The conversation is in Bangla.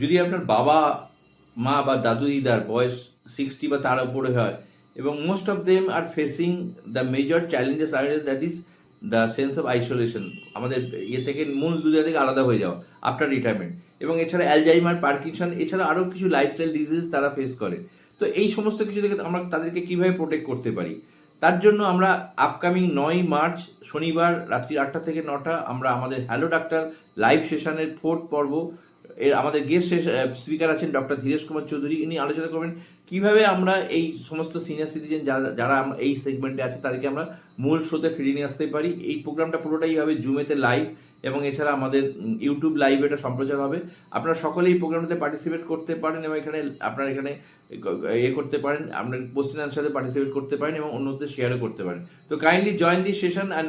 যদি আপনার বাবা, মা বা দাদু দিদার বয়স সিক্সটি বা তার উপরে হয়, এবং most of them are facing the major challenges are that is the sense of isolation আমাদের ইয়ে থেকে মূল দুনিয়া থেকে আলাদা হয়ে যাওয়া আফটার রিটায়ারমেন্ট এবং এছাড়া অ্যালজাইমার পার্কিনসন এছাড়া আরও কিছু লাইফস্টাইল ডিজিজ তারা ফেস করে। তো এই সমস্ত কিছু থেকে আমরা তাদেরকে কীভাবে প্রোটেক্ট করতে পারি? তার জন্য আমরা আপকামিং নয় মার্চ, শনিবার রাত্রি আটটা থেকে নটা আমরা আমাদের হ্যালো ডাক্তার লাইভ সেশনের ফোর্থ পর্ব এর আমাদের গেস্ট স্পিকার আছেন ডক্টর ধীরেশ কুমার চৌধুরী। ইনি আলোচনা করবেন কীভাবে আমরা এই সমস্ত সিনিয়র সিটিজেন যারা এই সেগমেন্টে আছে, তাদেরকে আমরা মূল শোতে ফিরিয়ে নিয়ে আসতে পারি। এই প্রোগ্রামটা পুরোটাই হবে জুমেতে লাইভ এবং এছাড়া আমাদের ইউটিউব লাইভ এটা সম্প্রচার হবে। আপনারা সকলেই এই প্রোগ্রামটাতে পার্টিসিপেট করতে পারেন এবং এখানে আপনারা এখানে ইয়ে করতে পারেন। আপনার কোশ্চেন অ্যান্সারে পার্টিসিপেট করতে পারেন এবং অন্যদের শেয়ারও করতে পারেন। তো kindly join the session and